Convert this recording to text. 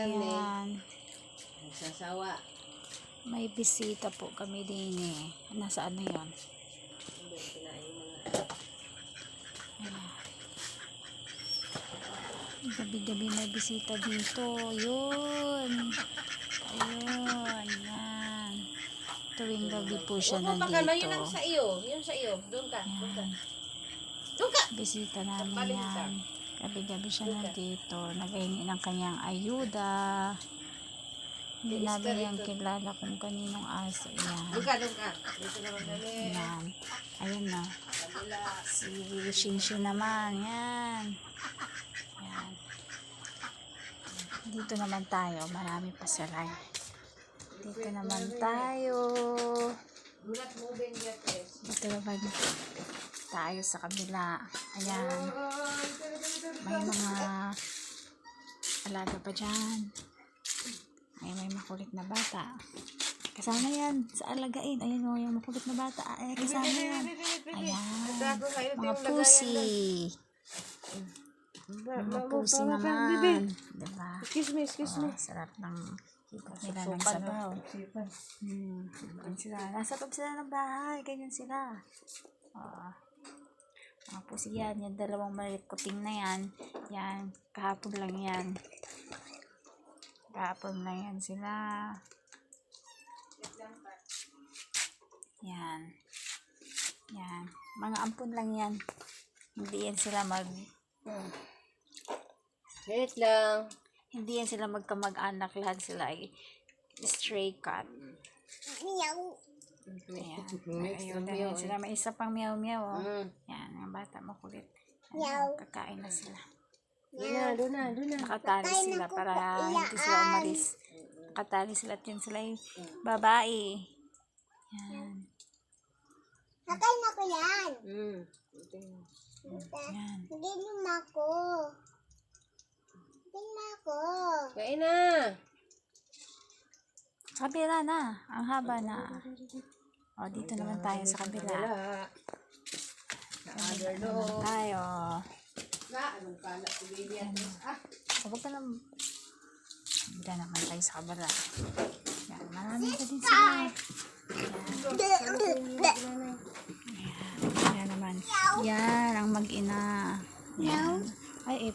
Ayan. Nagsasawa. May bisita po kami din eh. Nasaan na yun? Gabi-gabi may bisita dito. Yun. Ayun. Yan. Tuwing gabi po siya Huwag mo baka yun ang nandito. sa iyo. Yun sa iyo. Doon ka. Doon ka. Doon ka! Bisita namin yan. Gabi-gabi siya nandito. Nagahingi ng kanyang ayuda. Hindi namin rito. kilala kung kaninong aso yan. Yan. Ayun na. Si Shinshu naman. Yan. Yan. Dito naman tayo. Marami pa sila. Dito naman tayo. Dito naman tayo sa kabila. Ayan. May mga alaga pa dyan. Ay, may makulit na bata. Kasama yan sa alagain. Ayun o, yung makulit na bata. Ay, kasama yan. Ayan. Mga pusi. Mga pusi naman. Diba? Excuse me, excuse Oh, sarap ng nila ng sabaw. Hmm. Sila. Nasa loob sila ng bahay. Ganyan sila. Oh. Pusi yan. Yung dalawang maliit kuting na yan. Yan. Kahapon lang yan. Kahapon lang yan sila. Yan. Yan. Mga ampun lang yan. Hindi yan sila mag... Wait lang. Hindi yan sila magkamag-anak. Lahat sila ay stray cat. Ayan. Ayun yan sila. May isa pang meow-meow. Oh. Mm. Yan. Ang bata makulit. Ayan, kakain na sila. Doon na, doon na, doon na. Nakatali sila para hindi sila umalis. Nakatali sila at yun sila yung babae. Yan. Sakay na ko yan. Mm. Yan. Ginom ako. Ginom ako. Kain na. Kabila na. Ang haba na. O, dito naman tayo sa kabila. Sa other Door. tayo. Na, anong at Ah, Huwag ka na. Dito naman tayo sa kabila. Yan. Marami pa din sila. Yan naman. Yan ang mag-ina. Yan. Ay, eh,